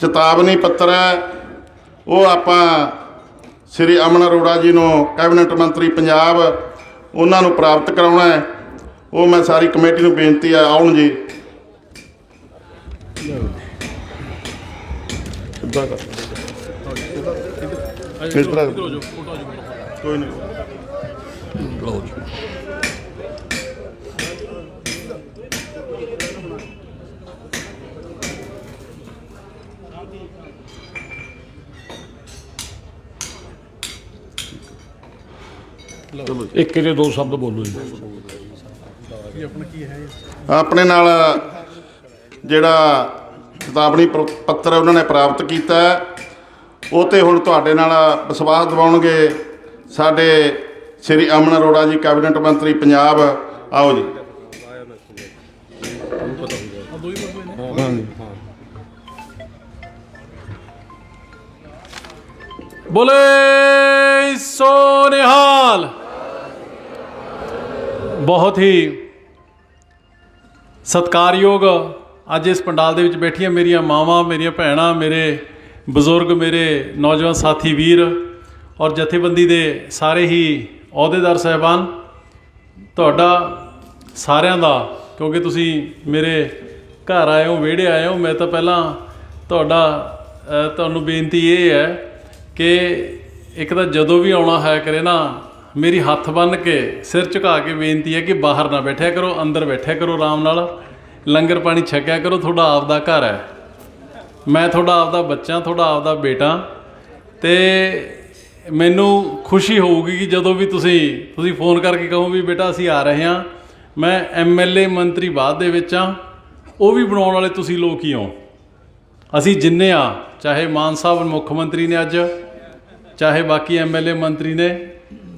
ਚੇਤਾਵਨੀ ਪੱਤਰ ਹੈ। ਉਹ ਆਪਾਂ ਸ੍ਰੀ ਅਮਨ ਅਰੋੜਾ ਜੀ ਨੂੰ ਕੈਬਨਿਟ ਮੰਤਰੀ ਪੰਜਾਬ ਉਹਨਾਂ ਨੂੰ ਪ੍ਰਾਪਤ ਕਰਾਉਣਾ ਹੈ। ਉਹ ਮੈਂ ਸਾਰੀ ਕਮੇਟੀ ਨੂੰ ਬੇਨਤੀ ਹੈ ਆਉਣ ਜੀ। ਕਰ ਕਿਸ ਤਰ੍ਹਾਂ ਇੱਕ ਦੇ ਦੋ ਸ਼ਬਦ ਬੋਲੋ ਜੀ। ਆਪਣੇ ਨਾਲ ਜਿਹੜਾ ਚੇਤਾਵਨੀ ਪੱਤਰ ਉਹਨਾਂ ਨੇ ਪ੍ਰਾਪਤ ਕੀਤਾ ਹੈ, ਉਹ ਤੇ ਹੁਣ ਤੁਹਾਡੇ ਨਾਲ ਵਿਸ਼ਵਾਸ ਦਿਵਾਉਣਗੇ ਸਾਡੇ ਸ੍ਰੀ ਅਮਨ ਅਰੋੜਾ ਜੀ ਕੈਬਨਿਟ ਮੰਤਰੀ ਪੰਜਾਬ। ਆਓ ਜੀ। ਬੋਲੇ ਸੋ ਨਿਹਾਲ ਬਹੁਤ ਹੀ ਸਤਿਕਾਰਯੋਗ ਅੱਜ ਇਸ ਪੰਡਾਲ ਦੇ ਵਿੱਚ ਬੈਠੀਆਂ ਮੇਰੀਆਂ ਮਾਵਾਂ, ਮੇਰੀਆਂ ਭੈਣਾਂ, ਮੇਰੇ ਬਜ਼ੁਰਗ, ਮੇਰੇ ਨੌਜਵਾਨ ਸਾਥੀ, ਵੀਰ ਔਰ ਜਥੇਬੰਦੀ ਦੇ ਸਾਰੇ ਹੀ ਅਹੁਦੇਦਾਰ ਸਹਿਬਾਨ, ਤੁਹਾਡਾ ਸਾਰਿਆਂ ਦਾ, ਕਿਉਂਕਿ ਤੁਸੀਂ ਮੇਰੇ ਘਰ ਆਏ ਹੋ ਵਿਹੜੇ ਆਏ ਹੋ ਮੈਂ ਤਾਂ ਪਹਿਲਾਂ ਤੁਹਾਡਾ ਤੁਹਾਨੂੰ ਬੇਨਤੀ ਇਹ ਹੈ ਕਿ ਇੱਕ ਤਾਂ ਜਦੋਂ ਵੀ ਆਉਣਾ ਹੈ ਕਰੇ ਨਾ ਮੇਰੀ ਹੱਥ ਬੰਨ ਕੇ ਸਿਰ ਝੁਕਾ ਕੇ ਬੇਨਤੀ ਹੈ ਕਿ ਬਾਹਰ ਨਾ ਬੈਠਿਆ ਕਰੋ, ਅੰਦਰ ਬੈਠਿਆ ਕਰੋ ਆਰਾਮ ਨਾਲ। ਲੰਗਰ ਪਾਣੀ ਛਕਿਆ ਕਰੋ, ਤੁਹਾਡਾ ਆਪਦਾ ਘਰ ਹੈ। ਮੈਂ ਤੁਹਾਡਾ ਆਪਦਾ ਬੱਚਾ, ਤੁਹਾਡਾ ਆਪਦਾ ਬੇਟਾ। ਤੇ ਮੈਨੂੰ ਖੁਸ਼ੀ ਹੋਊਗੀ ਕਿ ਜਦੋਂ ਵੀ ਤੁਸੀਂ ਤੁਸੀਂ ਫੋਨ ਕਰਕੇ ਕਹੋ ਵੀ ਬੇਟਾ ਅਸੀਂ ਆ ਰਹੇ ਹਾਂ, ਮੈਂ ਐਮਐਲਏ ਮੰਤਰੀ ਬਾਅਦ ਦੇ ਵਿੱਚ ਆ ਉਹ ਵੀ ਬਣਾਉਣ ਵਾਲੇ ਤੁਸੀਂ ਲੋਕ ਹੀ ਹੋ। ਅਸੀਂ ਜਿੰਨੇ ਆ, ਚਾਹੇ ਮਾਨ ਸਾਹਿਬ ਮੁੱਖ ਮੰਤਰੀ ਨੇ ਅੱਜ, ਚਾਹੇ ਬਾਕੀ ਐਮਐਲਏ ਮੰਤਰੀ ਨੇ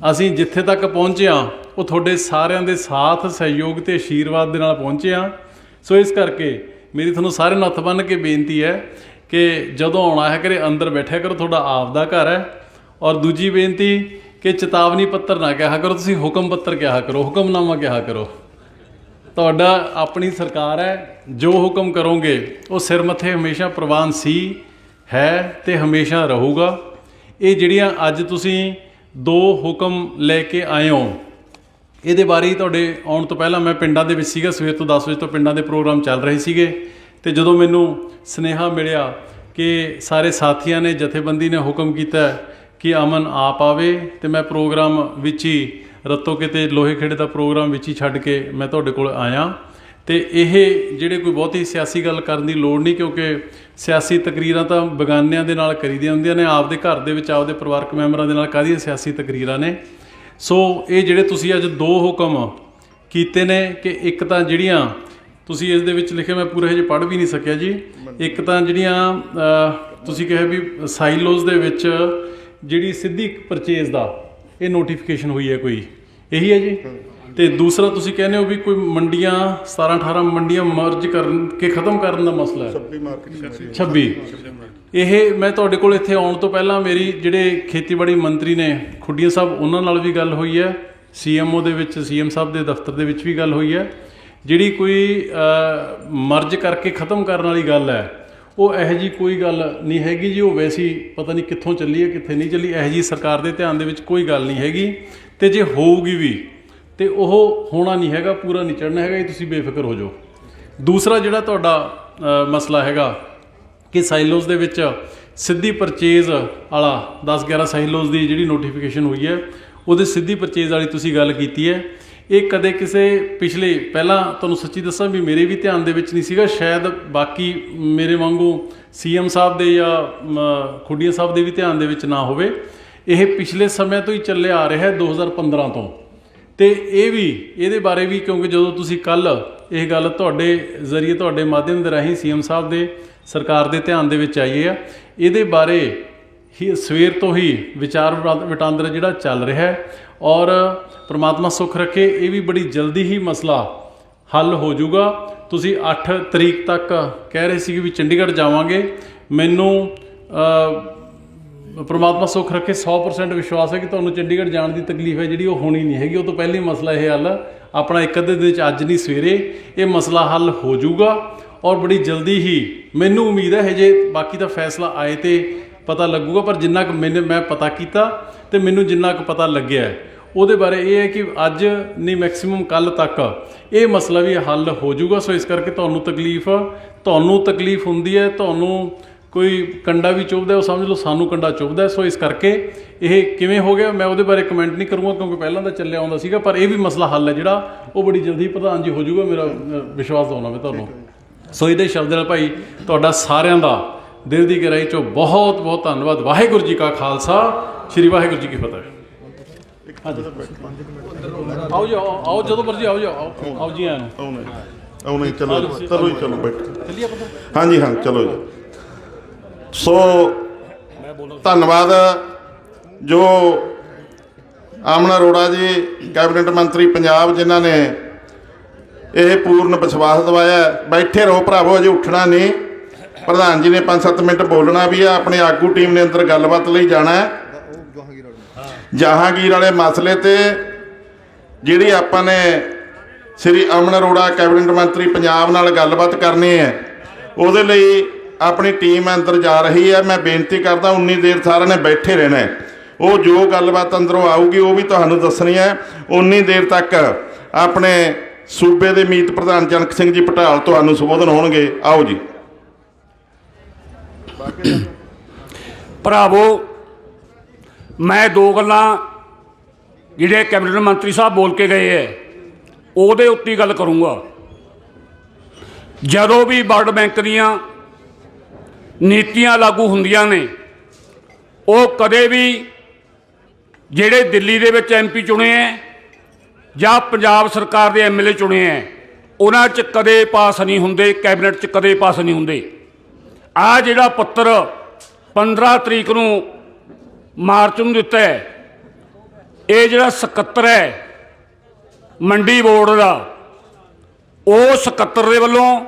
ਅਸੀਂ ਜਿੱਥੇ ਤੱਕ ਪਹੁੰਚੇ ਆ ਉਹ ਤੁਹਾਡੇ ਸਾਰਿਆਂ ਦੇ ਸਾਥ, ਸਹਿਯੋਗ ਤੇ ਆਸ਼ੀਰਵਾਦ ਦੇ ਨਾਲ ਪਹੁੰਚੇ ਆ ਸੋ ਇਸ ਕਰਕੇ ਮੇਰੀ ਤੁਹਾਨੂੰ ਸਾਰਿਆਂ ਨੂੰ ਹੱਥ ਬੰਨ੍ਹ ਕੇ ਬੇਨਤੀ ਹੈ ਕਿ ਜਦੋਂ ਆਉਣਾ ਹੈ ਕਰੇ ਅੰਦਰ ਬੈਠਿਆ ਕਰੋ, ਤੁਹਾਡਾ ਆਪ ਦਾ ਘਰ ਹੈ। ਔਰ ਦੂਜੀ ਬੇਨਤੀ ਕਿ ਚੇਤਾਵਨੀ ਪੱਤਰ ਨਾ ਕਿਹਾ ਕਰੋ, ਤੁਸੀਂ ਹੁਕਮ ਪੱਤਰ ਕਿਹਾ ਕਰੋ, ਹੁਕਮਨਾਮਾ ਕਿਹਾ ਕਰੋ। ਤੁਹਾਡਾ ਆਪਣੀ ਸਰਕਾਰ ਹੈ, ਜੋ ਹੁਕਮ ਕਰੋਗੇ, ਉਹ ਸਿਰ ਮੱਥੇ ਹਮੇਸ਼ਾ ਪ੍ਰਵਾਨ ਸੀ, ਹੈ ਤੇ ਹਮੇਸ਼ਾ ਰਹੂਗਾ। ਇਹ ਜਿਹੜੀਆਂ ਅੱਜ ਤੁਸੀਂ ਦੋ ਹੁਕਮ ਲੈ ਕੇ ਆਏ ਹੋ। ਇਹਦੇ ਬਾਰੇ ਹੀ ਤੁਹਾਡੇ ਆਉਣ ਤੋਂ ਪਹਿਲਾਂ ਮੈਂ ਪਿੰਡਾਂ ਦੇ ਵਿੱਚ ਸੀਗਾ, ਸਵੇਰ ਤੋਂ 10 ਵਜੇ ਤੋਂ ਪਿੰਡਾਂ ਦੇ ਪ੍ਰੋਗਰਾਮ ਚੱਲ ਰਹੇ ਸੀਗੇ। ਤੇ ਜਦੋਂ ਮੈਨੂੰ ਸਨੇਹਾ ਮਿਲਿਆ ਕਿ ਸਾਰੇ ਸਾਥੀਆਂ ਨੇ, ਜਥੇਬੰਦੀ ਨੇ ਹੁਕਮ ਕੀਤਾ ਕਿ ਅਮਨ ਆਪ ਆਵੇ ਤੇ ਮੈਂ ਪ੍ਰੋਗਰਾਮ ਵਿੱਚ ਹੀ, ਰੱਤੋ ਕਿਤੇ ਲੋਹੇ ਖੇੜੇ ਦਾ ਪ੍ਰੋਗਰਾਮ ਵਿੱਚ ਹੀ ਛੱਡ ਕੇ ਮੈਂ ਤੁਹਾਡੇ ਕੋਲ ਆਇਆ। ਤੇ ਇਹ ਜਿਹੜੇ ਕੋਈ ਬਹੁਤੀ ਸਿਆਸੀ ਗੱਲ ਕਰਨ ਦੀ ਲੋੜ ਨਹੀਂ, ਕਿਉਂਕਿ ਸਿਆਸੀ ਤਕਰੀਰਾਂ ਤਾਂ ਬਗਾਨਿਆਂ ਦੇ ਨਾਲ ਕਰੀਦੀਆਂ ਹੁੰਦੀਆਂ ਨੇ, ਆਪਦੇ ਘਰ ਦੇ ਵਿੱਚ ਆਪਦੇ ਪਰਿਵਾਰਕ ਮੈਂਬਰਾਂ ਦੇ ਨਾਲ ਕਾਹਦੀਆਂ ਸਿਆਸੀ ਤਕਰੀਰਾਂ ਨੇ। ਸੋ ਇਹ ਜਿਹੜੇ ਤੁਸੀਂ ਅੱਜ ਦੋ ਹੁਕਮ ਕੀਤੇ ਨੇ ਕਿ ਇੱਕ ਤਾਂ ਜਿਹੜੀਆਂ ਤੁਸੀਂ ਇਸ ਦੇ ਵਿੱਚ ਲਿਖੇ, ਮੈਂ ਪੂਰਾ ਹਜੇ ਪੜ੍ਹ ਵੀ ਨਹੀਂ ਸਕਿਆ ਜੀ। ਇੱਕ ਤਾਂ ਜਿਹੜੀਆਂ ਤੁਸੀਂ ਕਿਹਾ ਵੀ ਸਾਈਲੋਜ਼ ਦੇ ਵਿੱਚ ਜਿਹੜੀ ਸਿੱਧੀ ਪਰਚੇਜ਼ ਦਾ ਇਹ ਨੋਟੀਫਿਕੇਸ਼ਨ ਹੋਈ ਹੈ ਕੋਈ। ਇਹੀ ਹੈ ਜੀ? ਤੇ ਦੂਸਰਾ ਤੁਸੀਂ ਕਹਿੰਦੇ ਹੋ ਵੀ ਕੋਈ ਮੰਡੀਆਂ 17 18 ਮੰਡੀਆਂ ਮਰਜ ਕਰਨ ਕੇ ਖਤਮ ਕਰਨ ਦਾ ਮਸਲਾ ਹੈ। 26 ਇਹ ਮੈਂ ਤੁਹਾਡੇ ਕੋਲ ਇੱਥੇ ਆਉਣ ਤੋਂ ਪਹਿਲਾਂ ਮੇਰੀ ਜਿਹੜੇ ਖੇਤੀਬਾੜੀ ਮੰਤਰੀ ਨੇ ਖੁੱਡੀਆਂ ਸਾਹਿਬ ਉਹਨਾਂ ਨਾਲ ਵੀ ਗੱਲ ਹੋਈ ਹੈ। ਸੀਐਮਓ ਦੇ ਵਿੱਚ ਸੀਐਮ ਸਾਹਿਬ ਦੇ ਦਫ਼ਤਰ ਦੇ ਵਿੱਚ ਵੀ ਗੱਲ ਹੋਈ ਹੈ। ਜਿਹੜੀ ਕੋਈ ਮਰਜ ਕਰਕੇ ਖਤਮ ਕਰਨ ਵਾਲੀ ਗੱਲ ਹੈ ਉਹ ਇਹੋ ਜੀ ਕੋਈ ਗੱਲ ਨਹੀਂ ਹੈਗੀ ਜੀ। ਉਹ ਵੈਸੀ ਪਤਾ ਨਹੀਂ ਕਿੱਥੋਂ ਚੱਲੀ ਹੈ ਕਿੱਥੇ ਨਹੀਂ ਚੱਲੀ। ਇਹੋ ਜੀ ਸਰਕਾਰ ਦੇ ਧਿਆਨ ਦੇ ਵਿੱਚ ਕੋਈ ਗੱਲ ਨਹੀਂ ਹੈਗੀ। ਤੇ ਜੇ ਹੋਊਗੀ ਵੀ ਤੇ ਉਹ ਹੋਣਾ ਨਹੀਂ ਹੈਗਾ, ਪੂਰਾ ਨਹੀਂ ਚੜਨਾ ਹੈਗਾ, ਇਹ ਤੁਸੀਂ ਬੇਫਿਕਰ ਹੋ ਜਾਓ। ਦੂਸਰਾ ਜਿਹੜਾ ਤੁਹਾਡਾ ਮਸਲਾ ਹੈਗਾ ਕਿ ਸਾਈਲੋਜ਼ ਦੇ ਵਿੱਚ ਸਿੱਧੀ ਪਰਚੇਜ਼ ਵਾਲਾ 10 11 ਸਾਈਲੋਜ਼ ਦੀ ਜਿਹੜੀ ਨੋਟੀਫਿਕੇਸ਼ਨ ਹੋਈ ਹੈ, ਉਹਦੇ ਸਿੱਧੀ ਪਰਚੇਜ਼ ਵਾਲੀ ਤੁਸੀਂ ਗੱਲ ਕੀਤੀ ਹੈ। ਇਹ ਕਦੇ ਕਿਸੇ ਪਿਛਲੇ, ਪਹਿਲਾਂ ਤੁਹਾਨੂੰ ਸੱਚੀ ਦੱਸਾਂ ਵੀ ਮੇਰੇ ਵੀ ਧਿਆਨ ਦੇ ਵਿੱਚ ਨਹੀਂ ਸੀਗਾ, ਸ਼ਾਇਦ ਬਾਕੀ ਮੇਰੇ ਵਾਂਗੂ ਸੀਐਮ ਸਾਹਿਬ ਦੇ ਜਾਂ ਖੁੱਡੀਆਂ ਸਾਹਿਬ ਦੇ ਵੀ ਧਿਆਨ ਦੇ ਵਿੱਚ ਨਾ ਹੋਵੇ। ਇਹ ਪਿਛਲੇ ਸਮੇਂ ਤੋਂ ਹੀ ਚੱਲਿਆ ਆ ਰਿਹਾ ਹੈ 2015 ਤੋਂ। ਤੇ ਇਹ ਵੀ, ਇਹਦੇ ਬਾਰੇ ਵੀ ਕਿਉਂਕਿ ਜਦੋਂ ਤੁਸੀਂ ਕੱਲ ਇਹ ਗੱਲ ਤੁਹਾਡੇ ਜ਼ਰੀਏ ਤੁਹਾਡੇ ਮਾਧਿਅਮ ਦੇ ਰਾਹੀਂ ਸੀਐਮ ਸਾਹਿਬ ਦੇ ਸਰਕਾਰ ਦੇ ਧਿਆਨ ਦੇ ਵਿੱਚ ਆਈ ਹੈ, ਇਹਦੇ ਬਾਰੇ ਹੀ ਸਵੇਰ ਤੋਂ ਹੀ ਵਿਚਾਰ ਵਟਾ- ਵਟਾਂਦਰਾ ਜਿਹੜਾ ਚੱਲ ਰਿਹਾ ਹੈ ਔਰ ਪ੍ਰਮਾਤਮਾ ਸੁਖ ਰੱਖੇ, ਇਹ ਵੀ ਬੜੀ ਜਲਦੀ ਹੀ ਮਸਲਾ ਹੱਲ ਹੋ ਜਾਊਗਾ। ਤੁਸੀਂ 8 ਤਰੀਕ ਤੱਕ ਕਹਿ ਰਹੇ ਸੀ ਵੀ ਚੰਡੀਗੜ੍ਹ ਜਾਵਾਂਗੇ। ਮੈਨੂੰ ਪ੍ਰਮਾਤਮਾ ਸੁੱਖ ਰੱਖੇ 100% ਵਿਸ਼ਵਾਸ ਹੈ ਕਿ ਤੁਹਾਨੂੰ ਚੰਡੀਗੜ੍ਹ ਜਾਣ ਦੀ ਤਕਲੀਫ ਹੈ, ਜਿਹੜੀ ਉਹ ਹੋਣੀ ਨਹੀਂ ਹੈਗੀ। ਉਹ ਤੋਂ ਪਹਿਲੀ ਮਸਲਾ ਇਹ ਹੱਲ, ਆਪਣਾ ਇੱਕ ਅੱਧੇ ਦੇ ਵਿੱਚ ਅੱਜ ਨਹੀਂ, ਸਵੇਰੇ ਇਹ ਮਸਲਾ ਹੱਲ ਹੋ ਜਾਊਗਾ। ਔਰ ਬੜੀ ਜਲਦੀ ਹੀ ਮੈਨੂੰ ਉਮੀਦ ਹੈ, ਹਜੇ ਬਾਕੀ ਦਾ ਫੈਸਲਾ ਆਏ ਤੇ ਪਤਾ ਲੱਗੂਗਾ, ਪਰ ਜਿੰਨਾ ਕੁ ਮੈਨੇ, ਮੈਂ ਪਤਾ ਕੀਤਾ ਤੇ ਮੈਨੂੰ ਜਿੰਨਾ ਕੁ ਪਤਾ ਲੱਗਿਆ ਉਹਦੇ ਬਾਰੇ ਇਹ ਹੈ ਕਿ ਅੱਜ ਨਹੀਂ ਮੈਕਸਿਮਮ ਕੱਲ ਤੱਕ ਇਹ ਮਸਲਾ ਵੀ ਹੱਲ ਹੋ ਜਾਊਗਾ। ਸੋ ਇਸ ਕਰਕੇ ਤੁਹਾਨੂੰ ਤਕਲੀਫ ਤੁਹਾਨੂੰ ਤਕਲੀਫ ਹੁੰਦੀ ਹੈ, ਤੁਹਾਨੂੰ ਕੋਈ ਕੰਡਾ ਵੀ ਚੁੱਭਦਾ ਉਹ ਸਮਝ ਲਓ ਸਾਨੂੰ ਕੰਡਾ ਚੁੱਭਦਾ। ਸੋ ਇਸ ਕਰਕੇ ਇਹ ਕਿਵੇਂ ਹੋ ਗਿਆ ਮੈਂ ਉਹਦੇ ਬਾਰੇ ਕਮੈਂਟ ਨਹੀਂ ਕਰੂੰਗਾ ਕਿਉਂਕਿ ਪਹਿਲਾਂ ਤਾਂ ਚੱਲਿਆ ਆਉਂਦਾ ਸੀਗਾ ਪਰ ਇਹ ਵੀ ਮਸਲਾ ਹੱਲ ਹੈ ਜਿਹੜਾ ਉਹ ਬੜੀ ਜਲਦੀ ਪ੍ਰਧਾਨ ਜੀ ਹੋ ਜਾਊਗਾ ਮੇਰਾ ਵਿਸ਼ਵਾਸ ਦਿਵਾਉਣਾ ਮੈਂ ਤੁਹਾਨੂੰ। ਸੋ ਇਹਦੇ ਸ਼ਬਦ ਨਾਲ ਭਾਈ ਤੁਹਾਡਾ ਸਾਰਿਆਂ ਦਾ ਦਿਲ ਦੀ ਗਹਿਰਾਈ ਚੋਂ ਬਹੁਤ ਬਹੁਤ ਧੰਨਵਾਦ। ਵਾਹਿਗੁਰੂ ਜੀ ਕਾ ਖਾਲਸਾ ਸ੍ਰੀ ਵਾਹਿਗੁਰੂ ਜੀ ਕੀ ਫਤਿਹ। ਆਓ ਜੀ ਆਓ ਆਓ ਜਦੋਂ ਮਰਜ਼ੀ ਆਓ ਜੀ ਆਓ ਆਓ ਜੀ ਆਇਆਂ ਨੂੰ। ਆਉਣੇ ਆਉਣੇ ਚਲੋ ਚਲੋ ਚਲੋ ਬੈਠੋ। ਹਾਂਜੀ ਹਾਂ ਚਲੋ ਜੀ। ਸੋ ਧੰਨਵਾਦ ਜੋ ਆਮਨਾ ਅਰੋੜਾ ਜੀ, ਕੈਬਨਿਟ ਮੰਤਰੀ ਪੰਜਾਬ ਜਿਨ੍ਹਾਂ ਨੇ ਇਹ ਪੂਰਨ ਵਿਸ਼ਵਾਸ ਦਿਵਾਇਆ ਬੈਠੇ ਰਹੋ ਭਰਾਵੋ, ਅਜੇ ਉੱਠਣਾ ਨਹੀਂ। ਪ੍ਰਧਾਨ ਜੀ ਨੇ 5-7 ਮਿੰਟ ਬੋਲਣਾ ਵੀ ਆ, ਆਪਣੇ ਆਗੂ ਟੀਮ ਨੇ ਅੰਦਰ ਗੱਲਬਾਤ ਲਈ ਜਾਣਾ ਜਹਾਂਗੀਰ ਵਾਲੇ ਮਸਲੇ ਤੇ ਜਿਹੜੀ ਆਪਾਂ ਨੇ ਸ੍ਰੀ ਅਮਨ ਅਰੋੜਾ ਕੈਬਨਿਟ ਮੰਤਰੀ ਪੰਜਾਬ ਨਾਲ ਗੱਲਬਾਤ ਕਰਨੀ ਹੈ, ਉਹਦੇ ਲਈ ਆਪਣੀ ਟੀਮ ਅੰਦਰ ਜਾ ਰਹੀ ਹੈ। ਮੈਂ ਬੇਨਤੀ ਕਰਦਾ, ਉਨੀ ਦੇਰ ਸਾਰਿਆਂ ਨੇ ਬੈਠੇ ਰਹਿਣਾ ਉਹ ਜੋ ਗੱਲਬਾਤ ਅੰਦਰੋਂ ਆਊਗੀ, ਉਹ ਵੀ ਤੁਹਾਨੂੰ ਦੱਸਣੀ ਹੈ। ਉਨੀ ਦੇਰ ਤੱਕ ਆਪਣੇ ਸੂਬੇ ਦੇ ਮੀਤ ਪ੍ਰਧਾਨ ਜਨਕ ਸਿੰਘ ਜੀ ਪਟਾਲ ਤੁਹਾਨੂੰ ਸੰਬੋਧਨ ਹੋਣਗੇ। ਆਓ ਜੀ। ਭਰਾਵੋ, ਮੈਂ ਦੋ ਗੱਲਾਂ ਜਿਹੜੇ ਕੈਬਨਿਟ ਮੰਤਰੀ ਸਾਹਿਬ ਬੋਲ ਕੇ ਗਏ ਐ ਉਹਦੇ ਉੱਤੇ ਗੱਲ ਕਰੂੰਗਾ। ਜਦੋਂ ਵੀ ਵਰਲਡ ਬੈਂਕ ਦੀਆਂ ਨੀਤੀਆਂ ਲਾਗੂ ਹੁੰਦੀਆਂ ਨੇ। ਉਹ ਕਦੇ ਵੀ ਜਿਹੜੇ ਦਿੱਲੀ ਦੇ ਵਿੱਚ ਐਮਪੀ ਚੁਣੇ ਐ ਜਾਂ ਪੰਜਾਬ ਸਰਕਾਰ ਦੇ ਐਮਐਲਏ ਚੁਣੇ ਐ, ਉਹਨਾਂ 'ਚ ਕਦੇ ਪਾਸ ਨਹੀਂ ਹੁੰਦੇ, ਕੈਬਨਿਟ 'ਚ ਕਦੇ ਪਾਸ ਨਹੀਂ ਹੁੰਦੇ। ਆ ਜਿਹੜਾ ਪੱਤਰ 15 ਤਰੀਕ ਨੂੰ ਮਾਰਚ ਨੂੰ ਦਿੱਤਾ ਹੈ ਇਹ ਜਿਹੜਾ ਸਕੱਤਰ ਹੈ ਮੰਡੀ ਬੋਰਡ ਦਾ, ਉਹ ਸਕੱਤਰ ਦੇ ਵੱਲੋਂ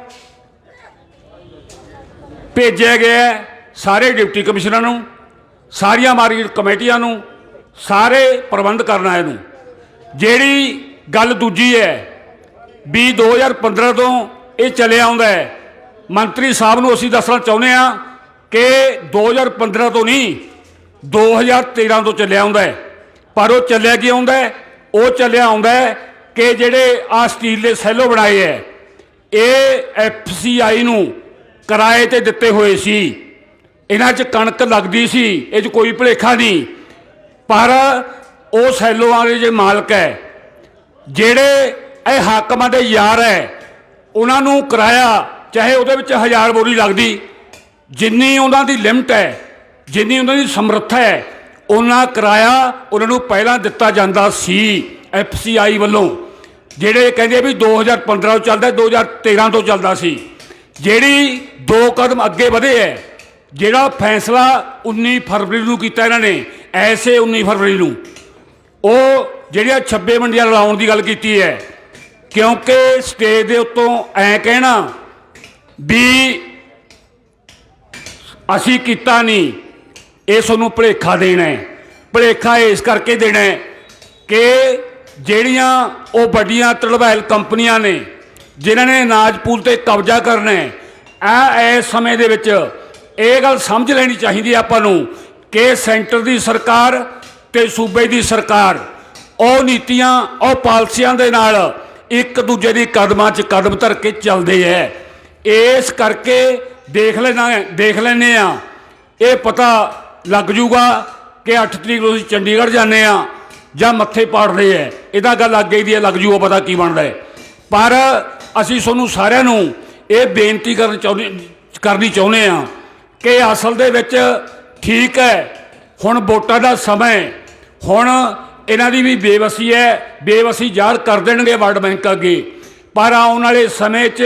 ਭੇਜਿਆ ਗਿਆ ਸਾਰੇ ਡਿਪਟੀ ਕਮਿਸ਼ਨਰਾਂ ਨੂੰ, ਸਾਰੀਆਂ ਮਾਰਕੀਟ ਕਮੇਟੀਆਂ ਨੂੰ, ਸਾਰੇ ਪ੍ਰਬੰਧ ਕਰਨ ਕਰਨਾ ਨੂੰ। ਜਿਹੜੀ ਗੱਲ ਦੂਜੀ ਹੈ, ਵੀ 2015 ਤੋਂ ਇਹ ਚੱਲਿਆ ਆਉਂਦਾ ਹੈ, ਮੰਤਰੀ ਸਾਹਿਬ ਨੂੰ ਅਸੀਂ ਦੱਸਣਾ ਚਾਹੁੰਦੇ ਹਾਂ ਕਿ 2015 ਤੋਂ ਨਹੀਂ 2013 ਤੋਂ ਚੱਲਿਆ ਆਉਂਦਾ ਹੈ। ਪਰ ਉਹ ਚੱਲਿਆ ਕੀ ਆਉਂਦਾ ਹੈ? ਉਹ ਚੱਲਿਆ ਆਉਂਦਾ ਹੈ ਕਿ ਜਿਹੜੇ ਆ ਸਟੀਲ ਦੇ ਸੈਲੋ ਬਣਾਏ ਹੈ, ਇਹ ਐਫਸੀਆਈ ਨੂੰ ਕਿਰਾਏ ਤੇ ਦਿੱਤੇ ਹੋਏ ਸੀ। ਇਹਨਾਂ 'ਚ ਕਣਕ ਲੱਗਦੀ ਸੀ, ਇਹ 'ਚ ਕੋਈ ਭੁਲੇਖਾ ਨਹੀਂ। ਪਰ ਉਹ ਸੈਲੋਆਂ ਦੇ ਜੇ ਮਾਲਕ ਹੈ, ਜਿਹੜੇ ਇਹ ਹਾਕਮਾਂ ਦੇ ਯਾਰ ਹੈ, ਉਹਨਾਂ ਨੂੰ ਕਿਰਾਇਆ ਚਾਹੇ ਉਹਦੇ ਵਿੱਚ ਹਜ਼ਾਰ ਬੋਰੀ ਲੱਗਦੀ, ਜਿੰਨੀ ਉਹਨਾਂ ਦੀ ਲਿਮਟ ਹੈ, ਜਿੰਨੀ ਉਹਨਾਂ ਦੀ ਸਮਰੱਥਾ ਹੈ, ਉਹਨਾਂ ਕਿਰਾਇਆ ਉਹਨਾਂ ਨੂੰ ਪਹਿਲਾਂ ਦਿੱਤਾ ਜਾਂਦਾ ਸੀ ਐਫਸੀਆਈ ਵੱਲੋਂ, ਜਿਹੜੇ ਕਹਿੰਦੇ ਵੀ 2015 ਤੋਂ ਚੱਲਦਾ 2013 ਤੋਂ ਚੱਲਦਾ ਸੀ। ਜਿਹੜੀ ਦੋ ਕਦਮ ਅੱਗੇ ਵਧੇ ਹੈ, ਜਿਹੜਾ ਫੈਸਲਾ 19 ਫਰਵਰੀ ਨੂੰ ਕੀਤਾ ਇਹਨਾਂ ਨੇ, ਐਸੇ 19 ਫਰਵਰੀ ਨੂੰ। ਉਹ ਜਿਹੜੀਆਂ 26 ਮੰਡੀਆਂ ਲਾਉਣ ਦੀ ਗੱਲ ਕੀਤੀ ਹੈ, ਕਿਉਂਕਿ ਸਟੇਜ ਦੇ ਉੱਤੋਂ ਐ ਕਹਿਣਾ ਵੀ ਅਸੀਂ ਕੀਤਾ ਨਹੀਂ, ਇਹ ਤੁਹਾਨੂੰ ਭਲੇਖਾ ਦੇਣਾ ਹੈ। ਭਲੇਖਾ ਇਸ ਕਰਕੇ ਦੇਣਾ ਹੈ ਕਿ ਜਿਹੜੀਆਂ ਉਹ ਵੱਡੀਆਂ ਤੜਵੈਲ ਕੰਪਨੀਆਂ ਨੇ ਜਿਨ੍ਹਾਂ ਨੇ ਅਨਾਜ ਪੂਲ ਤੇ ਕਬਜ਼ਾ ਕਰਨਾ ਹੈ ਇਸ ਸਮੇਂ ਦੇ ਵਿੱਚ ਇਹ ਗੱਲ ਸਮਝ ਲੈਣੀ ਚਾਹੀਦੀ ਹੈ ਆਪਾਂ ਨੂੰ ਕਿ ਸੈਂਟਰ ਦੀ ਸਰਕਾਰ ਤੇ ਸੂਬੇ ਦੀ ਸਰਕਾਰ ਉਹ ਨੀਤੀਆਂ ਉਹ ਪਾਲਸੀਆਂ ਦੇ ਨਾਲ ਇੱਕ ਦੂਜੇ ਦੀ ਕਦਮਾਂ 'ਚ ਕਦਮ ਧਰ ਕੇ ਚੱਲਦੇ ਐ ਇਸ ਕਰਕੇ ਦੇਖ ਲੈਣਾ ਦੇਖ ਲੈਨੇ ਆ ਇਹ ਪਤਾ ਲੱਗ ਜੂਗਾ ਕਿ 8 ਤਰੀਕ ਨੂੰ ਅਸੀਂ ਚੰਡੀਗੜ੍ਹ ਜਾਂਦੇ ਆ ਜਾਂ ਮੱਥੇ ਪਾੜਦੇ ਐ ਇਹਦਾ ਗੱਲ ਅੱਗੇ ਦੀ ਹੈ, ਲੱਗ ਜੂਗਾ ਪਤਾ ਕੀ ਬਣਦਾ ਹੈ। ਪਰ ਅਸੀਂ ਤੁਹਾਨੂੰ ਸਾਰਿਆਂ ਨੂੰ ਇਹ ਬੇਨਤੀ ਕਰਨ ਚਾਹੁੰਦੇ ਕਰਨੀ ਚਾਹੁੰਦੇ ਆ ਕਿ ਅਸਲ ਦੇ ਵਿੱਚ ਠੀਕ ਹੈ। ਹੁਣ ਵੋਟਾਂ ਦਾ ਸਮਾਂ ਹੁਣ ਇਹਨਾਂ ਦੀ ਵੀ ਬੇਵਸੀ ਹੈ। ਬੇਵਸੀ ਜ਼ਾਹਰ ਕਰ ਦੇਣਗੇ ਵਰਲਡ ਬੈਂਕ ਅੱਗੇ। ਪਰ ਆਉਣ ਵਾਲੇ ਸਮੇਂ 'ਚ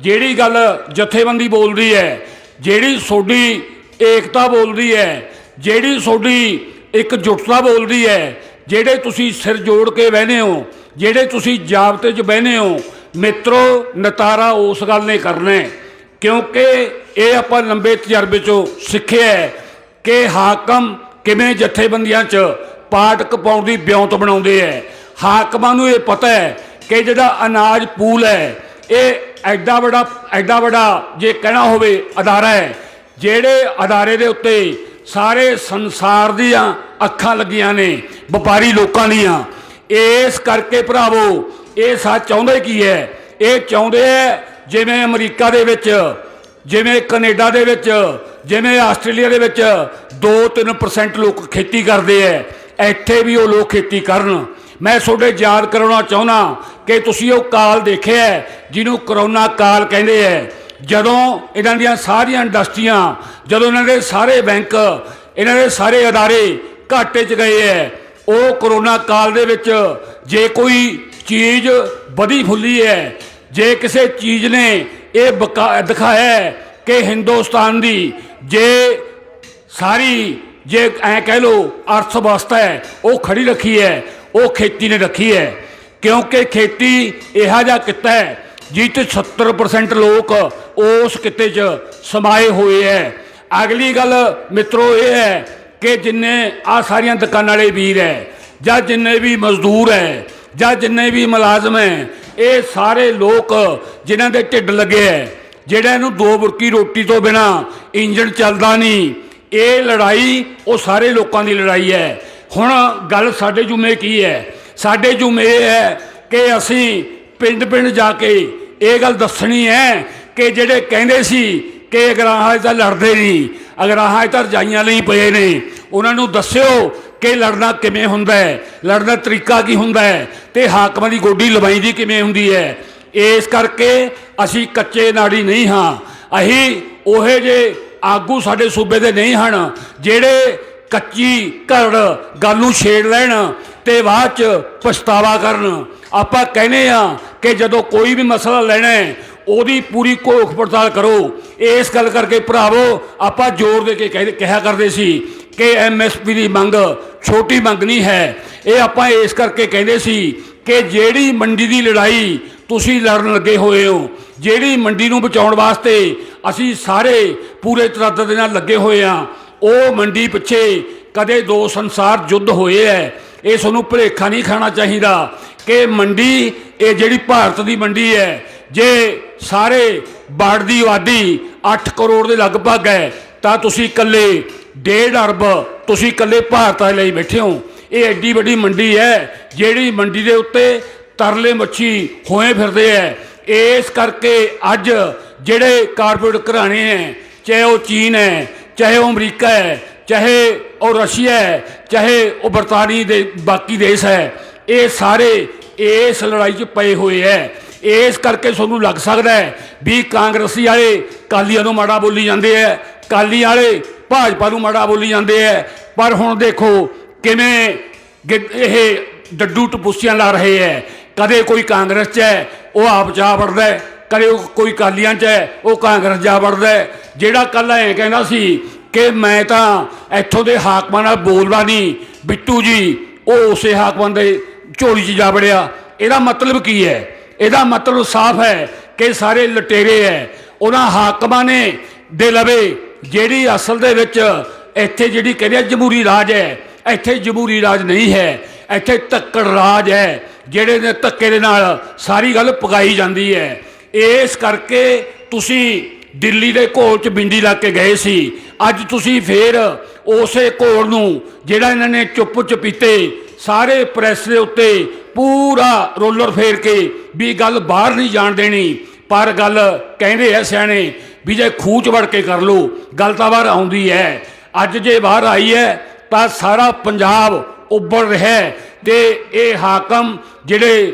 ਜਿਹੜੀ ਗੱਲ ਜਥੇਬੰਦੀ ਬੋਲਦੀ ਹੈ, ਜਿਹੜੀ ਸੋਡੀ ਏਕਤਾ ਬੋਲਦੀ ਹੈ, ਜਿਹੜੀ ਸੋਡੀ ਇੱਕ ਜੁਟਤਾ ਬੋਲਦੀ ਹੈ, ਜਿਹੜੇ ਤੁਸੀਂ ਸਿਰ ਜੋੜ ਕੇ ਬਹਿਨੇ ਹੋ, ਜਿਹੜੇ ਤੁਸੀਂ ਜਾਬਤੇ 'ਚ ਬਹਿਨੇ ਹੋ ਮਿੱਤਰੋ, ਨਤਾਰਾ ਉਸ ਗੱਲ ਨੇ ਕਰਨਾ ਹੈ, ਕਿਉਂਕਿ ਇਹ ਆਪਾਂ ਲੰਬੇ ਤਜਰਬੇ ਚੋਂ ਸਿੱਖਿਆ ਕਿ ਹਾਕਮ ਕਿਵੇਂ ਜਥੇਬੰਦੀਆਂ 'ਚ ਪਾਟਕ ਪਾਉਣ ਦੀ ਬਿਉਂਤ ਬਣਾਉਂਦੇ ਐ ਹਾਕਮਾਂ ਨੂੰ ਇਹ ਪਤਾ ਹੈ ਕਿ ਜਿਹੜਾ ਅਨਾਜ ਪੂਲ ਹੈ, ਇਹ ਐਡਾ ਵੱਡਾ ਐਡਾ ਵੱਡਾ ਜੇ ਕਹਿਣਾ ਹੋਵੇ ਅਦਾਰਾ ਹੈ, ਜਿਹੜੇ ਅਦਾਰੇ ਦੇ ਉੱਤੇ ਸਾਰੇ ਸੰਸਾਰ ਦੀਆਂ ਅੱਖਾਂ ਲੱਗੀਆਂ ਨੇ, ਵਪਾਰੀ ਲੋਕਾਂ ਦੀਆਂ। ਇਸ ਕਰਕੇ ਭਰਾਵੋ ਇਹ ਸੱਚ ਚਾਹੁੰਦੇ ਕੀ ਹੈ? ਇਹ ਚਾਹੁੰਦੇ ਹੈ ਜਿਵੇਂ ਅਮਰੀਕਾ ਦੇ ਵਿੱਚ, ਜਿਵੇਂ ਕੈਨੇਡਾ ਦੇ ਵਿੱਚ, ਜਿਵੇਂ ਆਸਟ੍ਰੇਲੀਆ ਦੇ ਵਿੱਚ 2-3% ਲੋਕ ਖੇਤੀ ਕਰਦੇ ਐ ਇੱਥੇ ਵੀ ਉਹ ਲੋਕ ਖੇਤੀ ਕਰਨ। ਮੈਂ ਤੁਹਾਡੇ ਯਾਦ ਕਰਾਉਣਾ ਚਾਹੁੰਦਾ ਕਿ ਤੁਸੀਂ ਉਹ ਕਾਲ ਦੇਖਿਆ ਜਿਹਨੂੰ ਕਰੋਨਾ ਕਾਲ ਕਹਿੰਦੇ ਐ ਜਦੋਂ ਇਹਨਾਂ ਦੀਆਂ ਸਾਰੀਆਂ ਇੰਡਸਟਰੀਆਂ, ਜਦੋਂ ਇਹਨਾਂ ਦੇ ਸਾਰੇ ਬੈਂਕ, ਇਹਨਾਂ ਦੇ ਸਾਰੇ ਅਦਾਰੇ ਘਾਟੇ 'ਚ ਗਏ ਐ ਉਹ ਕਰੋਨਾ ਕਾਲ ਦੇ ਵਿੱਚ ਜੇ ਕੋਈ ਚੀਜ਼ ਵਧੀ ਫੁੱਲੀ ਹੈ। ਜੇ ਕਿਸੇ ਚੀਜ਼ ਨੇ ਇਹ ਬਕਾ- ਦਿਖਾਇਆ ਕਿ ਹਿੰਦੁਸਤਾਨ ਦੀ ਜੇ ਸਾਰੀ, ਜੇ ਐ ਕਹਿ ਲੋ ਅਰਥ ਵਿਵਸਥਾ ਹੈ, ਉਹ ਖੜੀ ਰੱਖੀ ਹੈ, ਉਹ ਖੇਤੀ ਨੇ ਰੱਖੀ ਹੈ। ਕਿਉਂਕਿ ਖੇਤੀ ਇਹੋ ਜਿਹਾ ਕਿੱਤਾ ਹੈ ਜਿਸ 'ਚ 70% ਲੋਕ ਉਸ ਕਿੱਤੇ 'ਚ ਸਮਾਏ ਹੋਏ ਹੈ। ਅਗਲੀ ਗੱਲ ਮਿੱਤਰੋ ਇਹ ਹੈ ਕਿ ਜਿੰਨੇ ਆ ਸਾਰੀਆਂ ਦੁਕਾਨਾਂ ਵਾਲੇ ਵੀਰ ਹੈ ਜਾਂ ਜਿੰਨੇ ਵੀ ਮਜ਼ਦੂਰ ਹੈ ਜਾਂ ਜਿੰਨੇ ਵੀ ਮੁਲਾਜ਼ਮ ਹੈ, ਇਹ ਸਾਰੇ ਲੋਕ ਜਿਨ੍ਹਾਂ ਦੇ ਢਿੱਡ ਲੱਗੇ ਹੈ, ਜਿਹੜਾ ਇਹਨੂੰ ਦੋ ਬੁਰਕੀ ਰੋਟੀ ਤੋਂ ਬਿਨਾ ਇੰਜਣ ਚੱਲਦਾ ਨਹੀਂ, ਇਹ ਲੜਾਈ ਉਹ ਸਾਰੇ ਲੋਕਾਂ ਦੀ ਲੜਾਈ ਹੈ। ਹੁਣ ਗੱਲ ਸਾਡੇ ਜੁਮੇ ਕੀ ਹੈ? ਸਾਡੇ ਜੁਮੇ ਇਹ ਹੈ ਕਿ ਅਸੀਂ ਪਿੰਡ ਪਿੰਡ ਜਾ ਕੇ ਇਹ ਗੱਲ ਦੱਸਣੀ ਹੈ ਕਿ ਜਿਹੜੇ ਕਹਿੰਦੇ ਸੀ ਕਿ ਅਗਰਾਹਾਂ 'ਚ ਤਾਂ ਲੜਦੇ ਨਹੀਂ ਅਗਰਾਹਾਂ 'ਚ ਤਾਂ ਰਜਾਈਆਂ ਲਈ ਪਏ ਨੇ, ਉਹਨਾਂ ਨੂੰ ਦੱਸਿਓ ਕਿ ਲੜਨਾ ਕਿਵੇਂ ਹੁੰਦਾ ਹੈ? ਲੜਨ ਦਾ ਤਰੀਕਾ ਕੀ ਹੁੰਦਾ ਹੈ? ਤੇ ਹਾਕਮਾਂ ਦੀ ਗੋਡੀ ਲਵਾਈ ਦੀ ਕਿਵੇਂ ਹੁੰਦੀ ਹੈ? ਇਸ ਕਰਕੇ ਅਸੀਂ ਕੱਚੇ ਨਾੜੀ ਨਹੀਂ ਹਾਂ। ਅਸੀਂ ਉਹੇ ਜੇ ਆਗੂ ਸਾਡੇ ਸੂਬੇ ਦੇ ਨਹੀਂ ਹਨ, ਜਿਹੜੇ ਕੱਚੀ ਘੜ ਗੱਲ ਨੂੰ ਛੇੜ ਲੈਣ ਤੇ ਬਾਅਦ ਚ ਪਛਤਾਵਾ ਕਰਨ। ਆਪਾਂ ਕਹਿੰਦੇ ਆ ਕਿ ਜਦੋਂ ਕੋਈ ਵੀ ਮਸਲਾ ਲੈਣਾ ਹੈ, ਉਹਦੀ ਪੂਰੀ ਘੋਖ ਪੜਤਾਲ ਕਰੋ। ਇਸ ਗੱਲ ਕਰਕੇ ਭਰਾਵੋ, ਆਪਾਂ ਜ਼ੋਰ ਦੇ ਕੇ ਕਹਿ- ਕਿਹਾ ਕਰਦੇ ਸੀ ਕਿ ਐਮਐਸਪੀ ਦੀ ਮੰਗ ਛੋਟੀ ਮੰਗ ਨਹੀਂ ਹੈ। ਇਹ ਆਪਾਂ ਇਸ ਕਰਕੇ ਕਹਿੰਦੇ ਸੀ ਕਿ ਜਿਹੜੀ ਮੰਡੀ ਦੀ ਲੜਾਈ ਤੁਸੀਂ ਲੜਨ ਲੱਗੇ ਹੋਏ ਹੋ, ਜਿਹੜੀ ਮੰਡੀ ਨੂੰ ਬਚਾਉਣ ਵਾਸਤੇ ਅਸੀਂ ਸਾਰੇ ਪੂਰੇ ਤਰੱਦ ਦੇ ਨਾਲ ਲੱਗੇ ਹੋਏ ਆ ਉਹ ਮੰਡੀ ਪਿੱਛੇ ਕਦੇ ਦੋ ਸੰਸਾਰ ਯੁੱਧ ਹੋਏ ਐ। ਇਹ ਤੁਹਾਨੂੰ ਭੁਲੇਖਾ ਨਹੀਂ ਖਾਣਾ ਚਾਹੀਦਾ ਕਿ ਮੰਡੀ, ਇਹ ਜਿਹੜੀ ਭਾਰਤ ਦੀ ਮੰਡੀ ਹੈ ਜੇ ਸਾਰੇ ਬਾੜ ਦੀ ਆਬਾਦੀ 8 ਕਰੋੜ ਦੇ ਲਗਭਗ ਹੈ ਤਾਂ ਤੁਸੀਂ ਇਕੱਲੇ ਡੇਢ ਅਰਬ ਤੁਸੀਂ ਇਕੱਲੇ ਭਾਰਤ ਦੇ ਲਈ ਬੈਠੇ ਹੋ। ਇਹ ਐਡੀ ਵੱਡੀ ਮੰਡੀ ਹੈ, ਜਿਹੜੀ ਮੰਡੀ ਦੇ ਉੱਤੇ ਤਰਲੇ ਮੱਛੀ ਹੋਏ ਫਿਰਦੇ ਐ ਇਸ ਕਰਕੇ ਅੱਜ ਜਿਹੜੇ ਕਾਰਪੋਰੇਟ ਘਰਾਣੇ ਹੈ, ਚਾਹੇ ਉਹ ਚੀਨ ਹੈ, ਚਾਹੇ ਉਹ ਅਮਰੀਕਾ ਹੈ, ਚਾਹੇ ਉਹ ਰਸ਼ੀਆ ਹੈ, ਚਾਹੇ ਉਹ ਬਰਤਾਨੀ ਦੇ ਬਾਕੀ ਦੇਸ਼ ਹੈ, ਇਹ ਸਾਰੇ ਇਸ ਲੜਾਈ 'ਚ ਪਏ ਹੋਏ ਐ ਇਸ ਕਰਕੇ ਤੁਹਾਨੂੰ ਲੱਗ ਸਕਦਾ ਹੈ ਵੀ ਕਾਂਗਰਸੀ ਵਾਲੇ ਕਾਲੀਆਂ ਨੂੰ ਮਾੜਾ ਬੋਲੀ ਜਾਂਦੇ ਐ ਕਾਲੀ ਵਾਲੇ ਭਾਜਪਾ ਨੂੰ ਮਾੜਾ ਬੋਲੀ ਜਾਂਦੇ ਐ। ਪਰ ਹੁਣ ਦੇਖੋ ਕਿਵੇਂ ਗਿ- ਇਹ ਡੱਡੂ ਟਪੂਸੀਆਂ ਲਾ ਰਹੇ ਐ। ਕਦੇ ਕੋਈ ਕਾਂਗਰਸ 'ਚ ਹੈ ਉਹ ਆਪ ਜਾ ਵੜਦਾ ਕਦੇ ਕੋਈ ਕਾਲੀਆਂ 'ਚ ਹੈ ਉਹ ਕਾਂਗਰਸ ਜਾ ਵੜਦਾ ਜਿਹੜਾ ਕੱਲ ਐ ਕਹਿੰਦਾ ਸੀ ਕਿ ਮੈਂ ਤਾਂ ਇੱਥੋਂ ਦੇ ਹਾਕਮਾਂ ਨਾਲ ਬੋਲਦਾ ਨਹੀਂ, ਬਿੱਟੂ ਜੀ, ਉਹ ਉਸੇ ਹਾਕਮਾਂ ਦੇ ਝੋਲੀ 'ਚ ਜਾ ਵੜਿਆ। ਇਹਦਾ ਮਤਲਬ ਕੀ ਹੈ ਇਹਦਾ ਮਤਲਬ ਸਾਫ਼ ਹੈ ਕਿ ਸਾਰੇ ਲਟੇਰੇ ਹੈ ਉਹਨਾਂ ਹਾਕਮਾਂ ਨੇ ਦੇ ਲਵੇ ਜਿਹੜੀ ਅਸਲ ਦੇ ਵਿੱਚ ਇੱਥੇ ਜਿਹੜੀ ਕਹਿੰਦੇ ਆ ਜਮਹੂਰੀ ਰਾਜ ਹੈ, ਇੱਥੇ ਜਮਹੂਰੀ ਰਾਜ ਨਹੀਂ ਹੈ, ਇੱਥੇ ਧੱਕੜ ਰਾਜ ਹੈ, ਜਿਹੜੇ ਨੇ ਧੱਕੇ ਦੇ ਨਾਲ ਸਾਰੀ ਗੱਲ ਪਕਾਈ ਜਾਂਦੀ ਹੈ। ਇਸ ਕਰਕੇ ਤੁਸੀਂ ਦਿੱਲੀ ਦੇ ਘੋਲ ਚ ਬਿੰਦੀ ਲਾ ਕੇ ਗਏ ਸੀ। ਅੱਜ ਤੁਸੀਂ ਫੇਰ ਉਸੇ ਘੋਲ ਨੂੰ ਜਿਹੜਾ ਇਹਨਾਂ ਨੇ ਚੁੱਪ ਚੁਪੀਤੇ ਸਾਰੇ ਪ੍ਰੈਸ ਦੇ ਉੱਤੇ ਪੂਰਾ ਰੋਲਰ ਫੇਰ ਕੇ ਵੀ ਗੱਲ ਬਾਹਰ ਨਹੀਂ ਜਾਣ ਦੇਣੀ, ਪਰ ਗੱਲ ਕਹਿੰਦੇ ਐ ਸਿਆਣੇ ਵੀ ਜੇ ਖੂਚ ਵੜ ਕੇ ਕਰ ਲੋ ਗੱਲ ਤਾਂ ਬਾਹਰ ਆਉਂਦੀ ਹੈ। ਅੱਜ ਜੇ ਬਾਹਰ ਆਈ ਹੈ, ਤਾਂ ਸਾਰਾ ਪੰਜਾਬ ਉੱਭਰ ਰਿਹਾ ਹੈ ਤੇ ਇਹ ਹਾਕਮ ਜਿਹੜੇ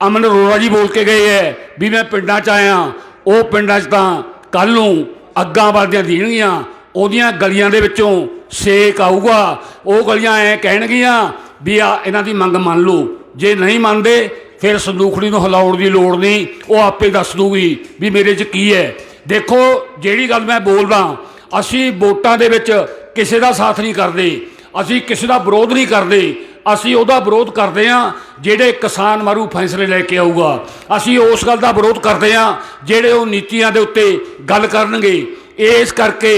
ਅਮਨ ਅਰੋੜਾ ਜੀ ਬੋਲ ਕੇ ਗਏ ਐ ਵੀ ਮੈਂ ਪਿੰਡਾਂ 'ਚ ਆਇਆ, ਉਹ ਪਿੰਡਾਂ 'ਚ ਤਾਂ ਕੱਲ ਨੂੰ ਅੱਗਾਂ ਵੱਧਦੀਆਂ ਦੇਣਗੀਆਂ, ਉਹਦੀਆਂ ਗਲੀਆਂ ਦੇ ਵਿੱਚੋਂ ਸੇਕ ਆਊਗਾ। ਉਹ ਗਲੀਆਂ ਐ ਕਹਿਣਗੀਆਂ ਵੀ ਆ, ਇਹਨਾਂ ਦੀ ਮੰਗ ਮੰਨ ਲਓ। ਜੇ ਨਹੀਂ ਮੰਨਦੇ, ਫਿਰ ਸੰਦੂਖੜੀ ਨੂੰ ਹਿਲਾਉਣ ਦੀ ਲੋੜ ਨਹੀਂ, ਉਹ ਆਪੇ ਦੱਸ ਦੂਗੀ ਵੀ ਮੇਰੇ 'ਚ ਕੀ ਹੈ। ਦੇਖੋ, ਜਿਹੜੀ ਗੱਲ ਮੈਂ ਬੋਲਦਾ, ਅਸੀਂ ਵੋਟਾਂ ਦੇ ਵਿੱਚ ਕਿਸੇ ਦਾ ਸਾਥ ਨਹੀਂ ਕਰਦੇ, ਅਸੀਂ ਕਿਸੇ ਦਾ ਵਿਰੋਧ ਨਹੀਂ ਕਰਦੇ, ਅਸੀਂ ਉਹਦਾ ਵਿਰੋਧ ਕਰਦੇ ਹਾਂ ਜਿਹੜੇ ਕਿਸਾਨ ਮਾਰੂ ਫੈਸਲੇ ਲੈ ਕੇ ਆਊਗਾ। ਅਸੀਂ ਉਸ ਗੱਲ ਦਾ ਵਿਰੋਧ ਕਰਦੇ ਹਾਂ ਜਿਹੜੇ ਉਹ ਨੀਤੀਆਂ ਦੇ ਉੱਤੇ ਗੱਲ ਕਰਨਗੇ। ਇਸ ਕਰਕੇ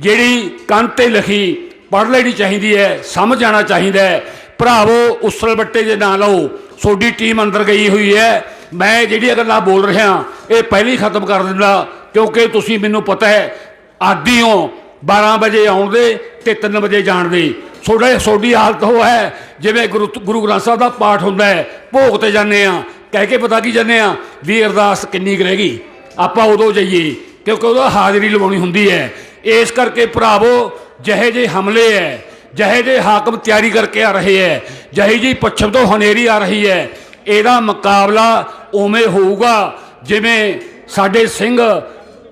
ਜਿਹੜੀ ਕੰਨ ਤੇ ਲਿਖੀ ਪੜ੍ਹ ਲੈਣੀ ਚਾਹੀਦੀ ਹੈ, ਸਮਝ ਆਣਾ ਚਾਹੀਦਾ ਹੈ। ਭਰਾਵੋ, ਉਸਲ ਬੱਟੇ ਦੇ ਨਾ ਲਓ, ਤੁਹਾਡੀ ਟੀਮ ਅੰਦਰ ਗਈ ਹੋਈ ਹੈ। ਮੈਂ ਜਿਹੜੀਆਂ ਗੱਲਾਂ ਬੋਲ ਰਿਹਾ, ਇਹ ਪਹਿਲਾਂ ਹੀ ਖਤਮ ਕਰ ਦਿੰਦਾ। ਕਿਉਂਕਿ ਤੁਸੀਂ ਮੈਨੂੰ ਪਤਾ ਹੈ ਆਦੀ ਹੋ 12 ਵਜੇ ਆਉਣ ਦੇ ਤੇ 3 ਵਜੇ ਜਾਣ ਦੇ ਤੁਹਾਡਾ ਤੁਹਾਡੀ ਹਾਲਤ ਉਹ ਹੈ, ਜਿਵੇਂ ਗੁਰੂ ਗੁਰੂ ਗ੍ਰੰਥ ਸਾਹਿਬ ਦਾ ਪਾਠ ਹੁੰਦਾ ਹੈ, ਭੋਗ ਤੇ ਜਾਂਦੇ ਆ ਕਹਿ ਕੇ ਪਤਾ ਕੀ ਜਾਂਦੇ ਆ ਵੀ ਅਰਦਾਸ ਕਿੰਨੀ ਕੁ ਰਹਿ ਗਈ। ਆਪਾਂ ਉਦੋਂ ਜਾਈਏ, ਕਿਉਂਕਿ ਉਹਦਾ ਹਾਜ਼ਰੀ ਲਵਾਉਣੀ ਹੁੰਦੀ ਹੈ। ਇਸ ਕਰਕੇ ਭਰਾਵੋ, ਜਿਹੇ ਜਿਹੇ ਹਮਲੇ ਹੈ, ਜਿਹੇ ਜਿਹੇ ਹਾਕਮ ਤਿਆਰੀ ਕਰਕੇ ਆ ਰਹੇ ਹੈ, ਜਿਹੇ ਜਿਹੀ ਪੱਛਮ ਤੋਂ ਹਨੇਰੀ ਆ ਰਹੀ ਹੈ, ਇਹਦਾ ਮੁਕਾਬਲਾ ਉਵੇਂ ਹੋਊਗਾ, ਜਿਵੇਂ ਸਾਡੇ ਸਿੰਘ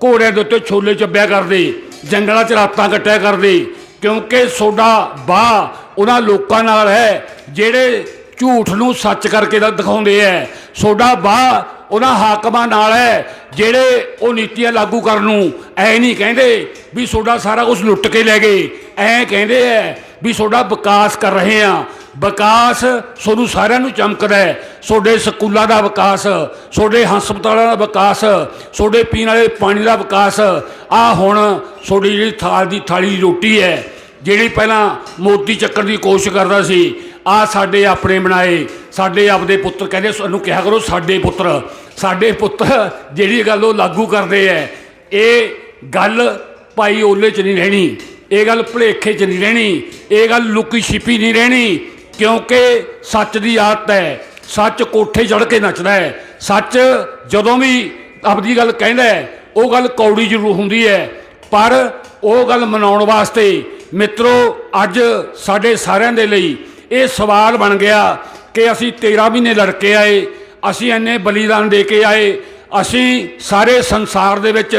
ਘੋੜਿਆਂ ਦੇ ਉੱਤੇ ਛੋਲੇ ਚੱਬਿਆ ਕਰਦੇ, ਜੰਗਲਾਂ 'ਚ ਰਾਤਾਂ ਕੱਟਿਆ ਕਰਦੇ, ਕਿਉਂਕਿ ਸੋਡਾ ਬਾਹ ਉਹਨਾਂ ਲੋਕਾਂ ਨਾਲ ਹੈ, ਜਿਹੜੇ ਝੂਠ ਨੂੰ ਸੱਚ ਕਰਕੇ ਦ- ਦਿਖਾਉਂਦੇ ਐ। ਸੋਡਾ ਬਾਹ ਉਹਨਾਂ ਹਾਕਮਾਂ ਨਾਲ ਹੈ, ਜਿਹੜੇ ਉਹ ਨੀਤੀਆਂ ਲਾਗੂ ਕਰਨ ਨੂੰ ਐ ਨਹੀਂ ਕਹਿੰਦੇ ਵੀ ਸੋਡਾ ਸਾਰਾ ਕੁਝ ਲੁੱਟ ਕੇ ਲੈ ਗਏ, ਐ ਕਹਿੰਦੇ ਐ ਵੀ ਤੁਹਾਡਾ ਵਿਕਾਸ ਕਰ ਰਹੇ ਆ ਵਿਕਾਸ ਤੁਹਾਨੂੰ ਸਾਰਿਆਂ ਨੂੰ ਚਮਕਦਾ ਹੈ। ਤੁਹਾਡੇ ਸਕੂਲਾਂ ਦਾ ਵਿਕਾਸ ਤੁਹਾਡੇ ਹਸਪਤਾਲਾਂ ਦਾ ਵਿਕਾਸ ਤੁਹਾਡੇ ਪੀਣ ਵਾਲੇ ਪਾਣੀ ਦਾ ਵਿਕਾਸ, ਆ ਹੁਣ ਤੁਹਾਡੀ ਜਿਹੜੀ ਥਾਲ ਦੀ ਥਾਲੀ ਰੋਟੀ ਹੈ, ਜਿਹੜੀ ਪਹਿਲਾਂ ਮੋਤੀ ਚੱਕਣ ਦੀ ਕੋਸ਼ਿਸ਼ ਕਰਦਾ ਸੀ, ਆ ਸਾਡੇ ਆਪਣੇ ਬਣਾਏ। ਸਾਡੇ ਆਪਦੇ ਪੁੱਤਰ ਕਹਿੰਦੇ ਸਾਨੂੰ ਕਿਹਾ ਕਰੋ ਸਾਡੇ ਪੁੱਤਰ। ਸਾਡੇ ਪੁੱਤਰ ਜਿਹੜੀ ਗੱਲ ਉਹ ਲਾਗੂ ਕਰਦੇ ਐ ਇਹ ਗੱਲ ਭਾਈ ਓਲੇ ਚ ਨਹੀਂ ਰਹਿਣੀ। ਇਹ ਗੱਲ ਭੁਲੇਖੇ ਚ ਨਹੀਂ ਰਹਿਣੀ ਇਹ ਗੱਲ ਲੁਕੀ ਛਿਪੀ ਨਹੀਂ ਰਹਿਣੀ ਕਿਉਂਕਿ ਸੱਚ ਦੀ ਆਦਤ ਹੈ ਸੱਚ ਕੋਠੇ ਚੜ ਕੇ ਨੱਚਦਾ ਹੈ ਸੱਚ ਜਦੋਂ ਵੀ ਆਪਦੀ ਗੱਲ ਕਹਿੰਦਾ ਹੈ, ਉਹ ਗੱਲ ਕੌੜੀ ਜ਼ਰੂਰ ਹੁੰਦੀ ਹੈ ਪਰ ਉਹ ਗੱਲ ਮਨਾਉਣ ਵਾਸਤੇ ਮਿੱਤਰੋ ਅੱਜ ਸਾਡੇ ਸਾਰਿਆਂ ਦੇ ਲਈ ਇਹ ਸਵਾਲ ਬਣ ਗਿਆ ਕਿ ਅਸੀਂ 13 ਮਹੀਨੇ ਲੜ ਕੇ ਆਏ ਅਸੀਂ ਇੰਨੇ ਬਲੀਦਾਨ ਦੇ ਕੇ ਆਏ ਅਸੀਂ ਸਾਰੇ ਸੰਸਾਰ ਦੇ ਵਿੱਚ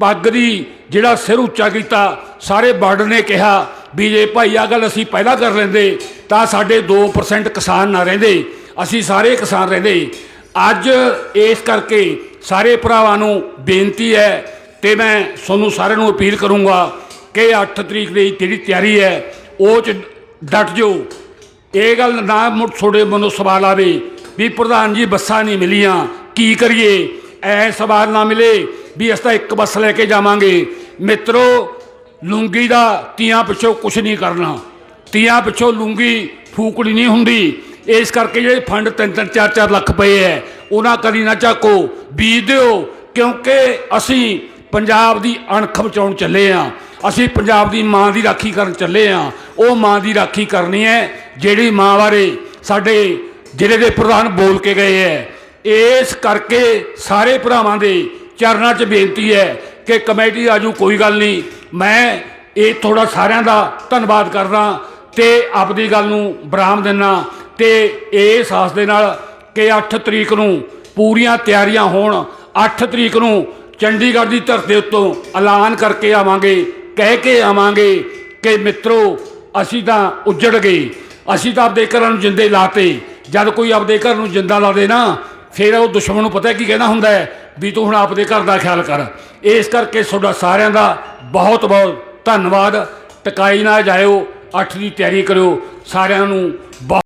ਪੱਗ ਦੀ ਜਿਹੜਾ ਸਿਰ ਉੱਚਾ ਕੀਤਾ, ਸਾਰੇ ਬਾਰਡਰ ਨੇ ਕਿਹਾ ਵੀ ਜੇ ਭਾਈ ਆ ਗੱਲ ਅਸੀਂ ਪਹਿਲਾਂ ਕਰ ਲੈਂਦੇ, ਤਾਂ ਸਾਡੇ 2% ਕਿਸਾਨ ਨਾ ਰਹਿੰਦੇ। ਅਸੀਂ ਸਾਰੇ ਕਿਸਾਨ ਰਹਿੰਦੇ। ਅੱਜ ਇਸ ਕਰਕੇ ਸਾਰੇ ਭਰਾਵਾਂ ਨੂੰ ਬੇਨਤੀ ਹੈ ਤੇ ਮੈਂ ਤੁਹਾਨੂੰ ਸਾਰਿਆਂ ਨੂੰ ਅਪੀਲ ਕਰੂੰਗਾ ਕਿ 8 ਤਰੀਕ ਦੀ ਜਿਹੜੀ ਤਿਆਰੀ ਹੈ, ਉਹ ਚ ਡਟ ਜਾਓ। ਇਹ ਗੱਲ ਨਾ ਮੁੜ ਤੁਹਾਡੇ ਮਨੋਂ ਸਵਾਲ ਆਵੇ ਵੀ ਪ੍ਰਧਾਨ ਜੀ ਬੱਸਾਂ ਨਹੀਂ ਮਿਲੀਆਂ, ਕੀ ਕਰੀਏ? ਐ ਸਵਾਲ ਨਾ ਮਿਲੇ ਵੀ ਅਸੀਂ ਤਾਂ ਇੱਕ ਬੱਸ ਲੈ ਕੇ ਜਾਵਾਂਗੇ। ਮਿੱਤਰੋ, ਲੂੰਗੀ ਦਾ ਤੀਆਂ ਪਿੱਛੋਂ ਕੁਝ ਨਹੀਂ ਕਰਨਾ। ਤੀਆਂ ਪਿੱਛੋਂ ਲੂੰਗੀ ਫੂਕੜੀ ਨਹੀਂ ਹੁੰਦੀ। ਇਸ ਕਰਕੇ ਜਿਹੜੇ ਫੰਡ ਤਿੰਨ ਤਿੰਨ, ਚਾਰ ਚਾਰ ਲੱਖ ਪਏ ਐ, ਉਹਨਾਂ ਕਦੀ ਨਾ ਚੱਕੋ। ਬੀਜ ਦਿਓ, ਕਿਉਂਕਿ ਅਸੀਂ ਪੰਜਾਬ ਦੀ ਅਣਖ ਬਚਾਉਣ ਚੱਲੇ ਆ। ਅਸੀਂ ਪੰਜਾਬ ਦੀ ਮਾਂ ਦੀ ਰਾਖੀ ਕਰਨ ਚੱਲੇ ਆ। ਉਹ ਮਾਂ ਦੀ ਰਾਖੀ ਕਰਨੀ ਹੈ ਜਿਹੜੀ ਮਾਂ ਬਾਰੇ ਸਾਡੇ ਜ਼ਿਲ੍ਹੇ ਦੇ ਪ੍ਰਧਾਨ ਬੋਲ ਕੇ ਗਏ ਐ। ਇਸ ਕਰਕੇ ਸਾਰੇ ਭਰਾਵਾਂ ਦੇ ਚਰਨਾਂ 'ਚ ਬੇਨਤੀ ਹੈ ਕਿ ਕਮੇਟੀ ਆਜੂ ਕੋਈ ਗੱਲ ਨਹੀਂ। ਮੈਂ ਇਹ ਥੋੜਾ ਸਾਰਿਆਂ ਦਾ ਧੰਨਵਾਦ ਕਰਦਾ ਤੇ ਆਪਦੀ ਗੱਲ ਨੂੰ ਬਰਾਮ ਦਿੰਨਾ ਤੇ ਇਹ ਸਾਹਸ ਦੇ ਨਾਲ ਕਿ 8 ਤਰੀਕ ਨੂੰ ਪੂਰੀਆਂ ਤਿਆਰੀਆਂ ਹੋਣ 8 ਤਰੀਕ ਨੂੰ ਚੰਡੀਗੜ੍ਹ ਦੀ ਧਰਤੀ ਉੱਤੋਂ ਐਲਾਨ ਕਰਕੇ ਆਵਾਂਗੇ, ਕਹਿ ਕੇ ਆਵਾਂਗੇ ਕਿ ਮਿੱਤਰੋ, ਅਸੀਂ ਤਾਂ ਉੱਜੜ ਗਏ। ਅਸੀਂ ਤਾਂ ਆਪਦੇ ਘਰਾਂ ਨੂੰ ਜਿੰਦੇ ਲਾਤੇ ਜਦ ਕੋਈ ਆਪਦੇ ਘਰ ਨੂੰ ਜਿੰਦਾ ਲਾ ਦੇ ਨਾ ਫਿਰ ਉਹ ਦੁਸ਼ਮਣ ਨੂੰ ਪਤਾ ਕੀ ਕਹਿਣਾ ਹੁੰਦਾ ਹੈ? ਵੀ ਤੂੰ ਹੁਣ ਆਪਦੇ ਘਰ ਦਾ ਖਿਆਲ ਕਰ। ਇਸ ਕਰਕੇ ਤੁਹਾਡਾ ਸਾਰਿਆਂ ਦਾ ਬਹੁਤ ਬਹੁਤ ਧੰਨਵਾਦ। ਟਕਾਈ ਨਾ ਜਾਇਓ। ਅੱਠ ਦੀ ਤਿਆਰੀ ਕਰਿਓ। ਸਾਰਿਆਂ ਨੂੰ ਬਹੁਤ